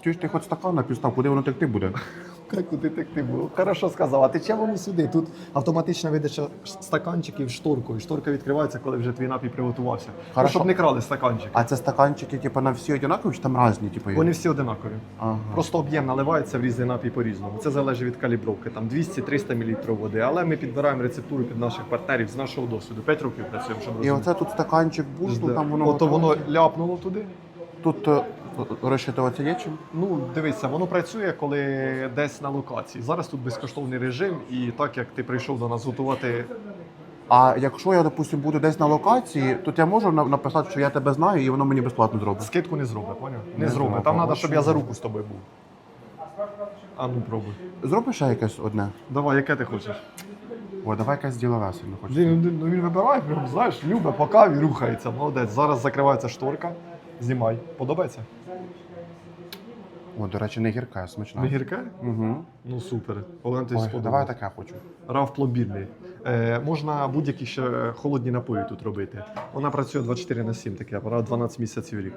Чуєш, ти хоч стакан напістав, куди воно текти буде? Як куди текти було? Хорошо сказав. А ти чим воно сюди? Тут автоматична видача стаканчиків шторкою. Шторка відкривається, коли вже твій напій приготувався. Ну, Хорошо. щоб не крали стаканчики. А це стаканчики, типу, на всі однакові чи там різні, типу, є? Вони всі одинакові. Ага. Просто об'єм наливається в різний напій по-різному. Це залежить від калібровки, там 200-300 мл води. Але ми підбираємо рецептуру під наших партнерів з нашого досвіду. 5 років працюємо, щоб І розуміти. оце тут стаканчик був, ну, там воно. Ото воно ляпнуло туди. Тут е, розчитуватися є чим? Ну, дивися, воно працює, коли десь на локації. Зараз тут безкоштовний режим, і так як ти прийшов до нас готувати. А якщо я, допустим, буду десь на локації, то я можу на- написати, що я тебе знаю, і воно мені безплатно зробить. Скидку не зробить, поняв? Не, зробить. зробить. Там треба, щоб я за руку з тобою був. А ну пробуй. Зроби ще якесь одне. Давай, яке ти хочеш? О, давай якесь ділове сильно хочу. Він, ну, він вибирає, прям, знаєш, любить, поки він рухається. Молодець. Зараз закривається шторка. Знімай. Подобається? О, до речі, не гірка, смачна. Не гірка? Угу. Ну супер. Олен, ти Ой, сподобав. давай таке хочу. Раф пломбірний. Е, можна будь-які ще холодні напої тут робити. Вона працює 24 на 7, такий апарат 12 місяців в рік.